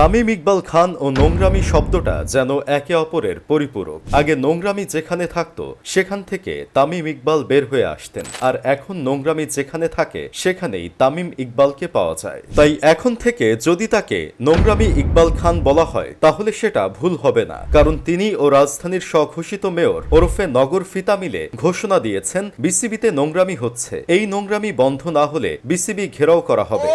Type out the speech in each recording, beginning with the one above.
তামিম ইকবাল খান ও নোংরামি শব্দটা যেন একে অপরের পরিপূরক। আগে নোংরামি যেখানে থাকতো সেখান থেকে তামিম ইকবাল বের হয়ে আসতেন। আর এখন নোংরামি যেখানে থাকে সেখানেই তামিম ইকবালকে পাওয়া যায়। তাই এখন থেকে যদি তাকে নোংরামি ইকবাল খান বলা হয় তাহলে সেটা ভুল হবে না। কারণ তিনি ও রাজধানীর স্বঘোষিত মেয়র ওরফে নগর ফিতা মিলে ঘোষণা দিয়েছেন বিসিবিতে নোংরামি হচ্ছে। এই নোংরামি বন্ধ না হলে বিসিবি ঘেরাও করা হবে।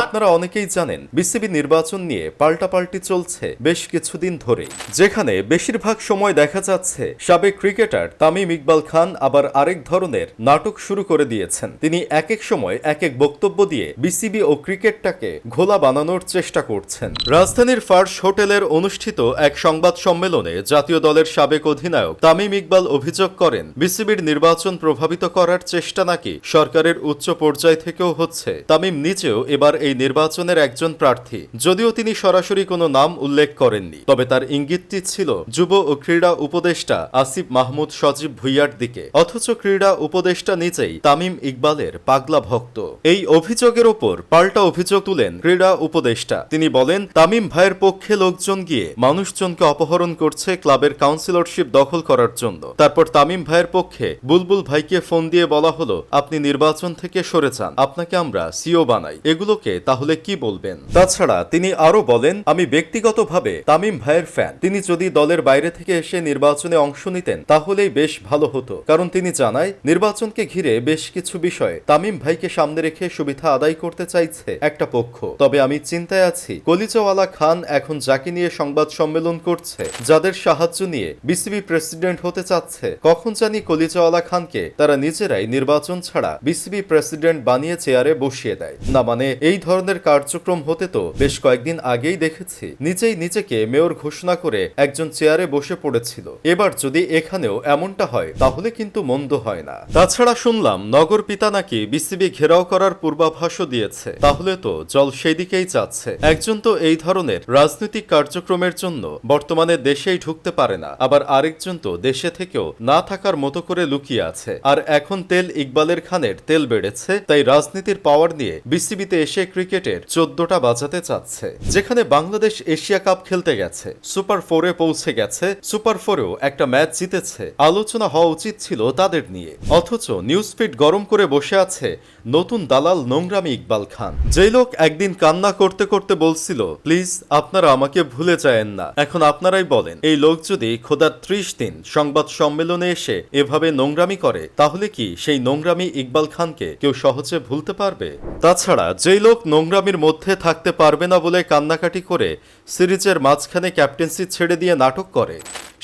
আপনারা অনেকেই জানেন বিসিবি নির্বাচন নিয়ে পাল্টাপাল্টি চলছে বেশ কিছুদিন ধরেই। যেখানে বেশিরভাগ সময় দেখা যাচ্ছে, সাবেক ক্রিকেটার তামিম ইকবাল খান আবার আরেক ধরনের নাটক শুরু করে দিয়েছেন। তিনি এক এক সময় এক এক বক্তব্য দিয়ে বিসিবি ও ক্রিকেটটাকে ঘোলা বানানোর চেষ্টা করছেন। রাজধানীর ফার্স হোটেলের অনুষ্ঠিত এক সংবাদ সম্মেলনে জাতীয় দলের সাবেক অধিনায়ক তামিম ইকবাল অভিযোগ করেন, বিসিবির নির্বাচন প্রভাবিত করার চেষ্টা নাকি সরকারের উচ্চ পর্যায় থেকেও হচ্ছে। তামিম নিজেও এবার এই নির্বাচনের একজন প্রার্থী। যদিও তিনি সরাসরি কোনো নাম উল্লেখ করেননি, তবে তার ইঙ্গিতটি ছিল যুব ও ক্রীড়া উপদেষ্টা আসিফ মাহমুদ সজীব ভুইয়ার দিকে। অথচ ক্রীড়া উপদেষ্টা নিজেই তামিম ইকবালের পাগলা ভক্ত। এই অভিযোগের ওপর পাল্টা অভিযোগ তুলেন ক্রীড়া উপদেষ্টা। তিনি বলেন, তামিম ভাইয়ের পক্ষে লোকজন গিয়ে মানুষজনকে অপহরণ করছে ক্লাবের কাউন্সিলরশিপ দখল করার জন্য। তারপর তামিম ভাইয়ের পক্ষে বুলবুল ভাইকে ফোন দিয়ে বলা হলো, আপনি নির্বাচন থেকে সরে যান, আপনাকে আমরা সিও বানাই। এগুলোকে তাহলে কি বলবেন? তাছাড়া তিনি আরও বলেন, আমি ব্যক্তিগতভাবে তামিম ভাইয়ের ফ্যান। তিনি যদি দলের বাইরে থেকে এসে নির্বাচনে অংশ নিতেন, তাহলেই বেশ ভালো হতো। কারণ তিনি জানায়, নির্বাচনকে ঘিরে বেশ কিছু বিষয় তামিম ভাইকে সামনে রেখে সুবিধা আদায় করতে চাইছে একটা পক্ষ। তবে আমি চিন্তায় আছি, কলিজাওয়ালা খান এখন যাকে নিয়ে সংবাদ সম্মেলন করছে, যাদের সাহায্য নিয়ে বিসিবি প্রেসিডেন্ট হতে চাচ্ছে, কখন জানি কলিচাওয়ালা খানকে তারা নিজেরাই নির্বাচন ছাড়া বিসিবি প্রেসিডেন্ট বানিয়ে চেয়ারে বসিয়ে দেয়। না মানে এই ধরনের কার্যক্রম হতে তো বেশ কয়েকদিন আগেই দেখেছি। নিজেই নিজেকে মেয়র ঘোষণা করে একজন চেয়ারে বসে পড়েছিল। এবার যদি এখানেও এমনটা হয়, তাহলে কিন্তু মন্দ হয় না। তাছাড়া শুনলাম, নগর পিতা নাকি বিসিবি ঘেরাও করার পূর্বাভাসও দিয়েছে। তাহলে তো জল সেদিকেই যাচ্ছে। একজন তো এই ধরনের রাজনৈতিক কার্যক্রমের জন্য বর্তমানে দেশেই ঢুকতে পারে না। আবার আরেকজন তো দেশে থেকেও না থাকার মতো করে লুকিয়ে আছে। আর এখন তেল ইকবালের খানের তেল বেড়েছে, তাই রাজনীতির পাওয়ার নিয়ে বিসিবিতে এসে ক্রিকেটের চোদ্দটা বাজাতে চাচ্ছে। যেখানে বাংলাদেশ এশিয়া কাপ খেলতে গেছে, সুপার ফোরে পৌঁছে গেছে, সুপার ফোরেও একটা ম্যাচ জিতেছে। আলোচনা হওয়া উচিত ছিল তাদের নিয়ে, অথচ নিউজ ফিড গরম করে বসে আছে নতুন দালাল নোংরামি ইকবাল খান। যেই লোক একদিন কান্না করতে করতে বলছিল, প্লিজ, আপনারা আমাকে ভুলে যায়েন না। এখন আপনারাই বলেন, এই লোক যদি খোদার ত্রিশ দিন সংবাদ সম্মেলনে এসে এভাবে নোংরামি করে, তাহলে কি সেই নোংরামি ইকবাল খানকে কেউ সহজে ভুলতে পারবে? তাছাড়া যেই লোক নোংরামির মধ্যে থাকতে পারবে না বলে কান্নাকাটি করে সিরিজের মাঝখানে ক্যাপ্টেন্সি ছেড়ে দিয়ে নাটক করে।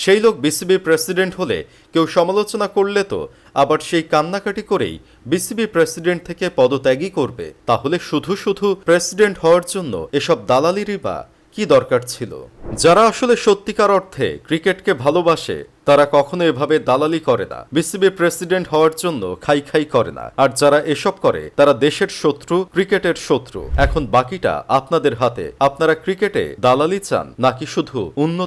সেই লোক বিসিবি প্রেসিডেন্ট হলে কেউ সমালোচনা করলে তো আবার সেই কান্নাকাটি করেই বিসিবি প্রেসিডেন্ট থেকে পদত্যাগই করবে। তাহলে শুধু শুধু প্রেসিডেন্ট হওয়ার জন্য এসব দালালিরই বা কি দরকার ছিল? যারা আসলে সত্যিকার অর্থে ক্রিকেটকে ভালোবাসে, তারা কখনো এভাবে দালালি করে না। বিসিবি প্রেসিডেন্ট হওয়ার জন্য খাই খাই করে না। আর যারা এসব করে, তারা দেশের শত্রু, ক্রিকেটের শত্রু। এখন বাকিটা আপনাদের হাতে। আপনারা ক্রিকেটে দালালি চান নাকি শুধু উন্নত